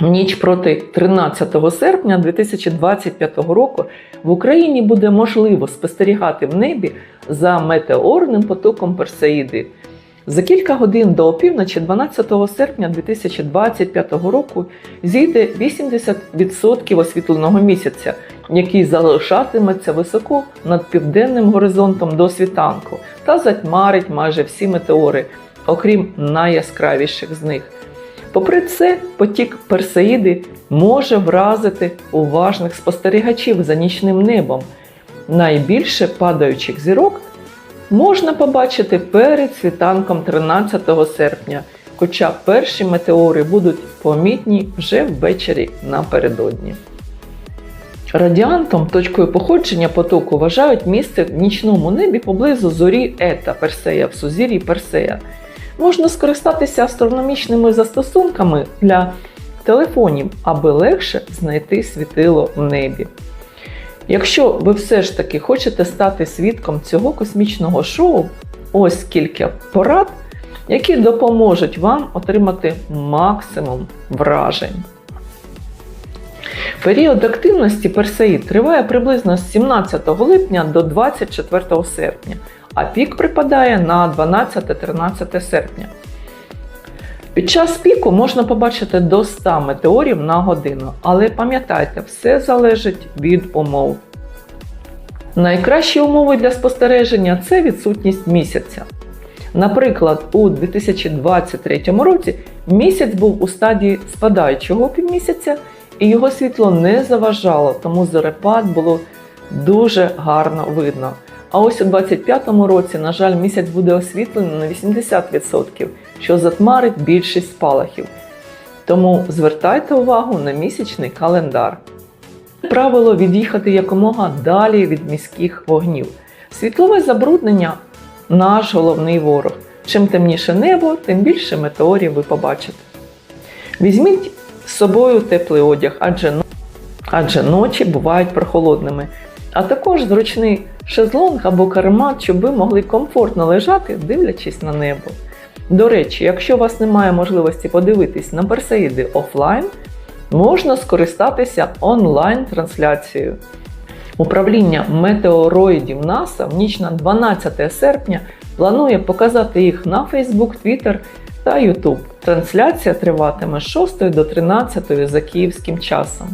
Ніч проти 13 серпня 2025 року в Україні буде можливо спостерігати в небі за метеорним потоком Персеїди. За кілька годин до опівночі 12 серпня 2025 року зійде 80% освітленого місяця, який залишатиметься високо над південним горизонтом до світанку та затьмарить майже всі метеори, окрім найяскравіших з них. Попри це, потік Персеїди може вразити уважних спостерігачів за нічним небом. Найбільше падаючих зірок можна побачити перед світанком 13 серпня, хоча перші метеори будуть помітні вже ввечері напередодні. Радіантом точкою походження потоку вважають місце в нічному небі поблизу зорі Ета Персея в сузір'ї Персея. Можна скористатися астрономічними застосунками для телефонів, аби легше знайти світило в небі. Якщо ви все ж таки хочете стати свідком цього космічного шоу, ось кілька порад, які допоможуть вам отримати максимум вражень. Період активності Персеїд триває приблизно з 17 липня до 24 серпня, а пік припадає на 12-13 серпня. Під час піку можна побачити до 100 метеорів на годину, але пам'ятайте, все залежить від умов. Найкращі умови для спостереження це відсутність місяця. Наприклад, у 2023 році місяць був у стадії спадаючого півмісяця, і його світло не заважало, тому зорепад було дуже гарно видно. А ось у 2025 році, на жаль, місяць буде освітлений на 80%, що затмарить більшість спалахів. Тому звертайте увагу на місячний календар. Правило від'їхати якомога далі від міських вогнів. Світлове забруднення наш головний ворог. Чим темніше небо, тим більше метеорів ви побачите. Візьміть з собою теплий одяг, адже, адже ночі бувають прохолодними, а також зручний шезлонг або каремат, щоб ви могли комфортно лежати, дивлячись на небо. До речі, якщо у вас немає можливості подивитись на персеїди офлайн, можна скористатися онлайн-трансляцією. Управління метеороїдів НАСА в ніч на 12 серпня планує показати їх на Facebook, Twitter та YouTube. Трансляція триватиме з 6 до 13 за київським часом.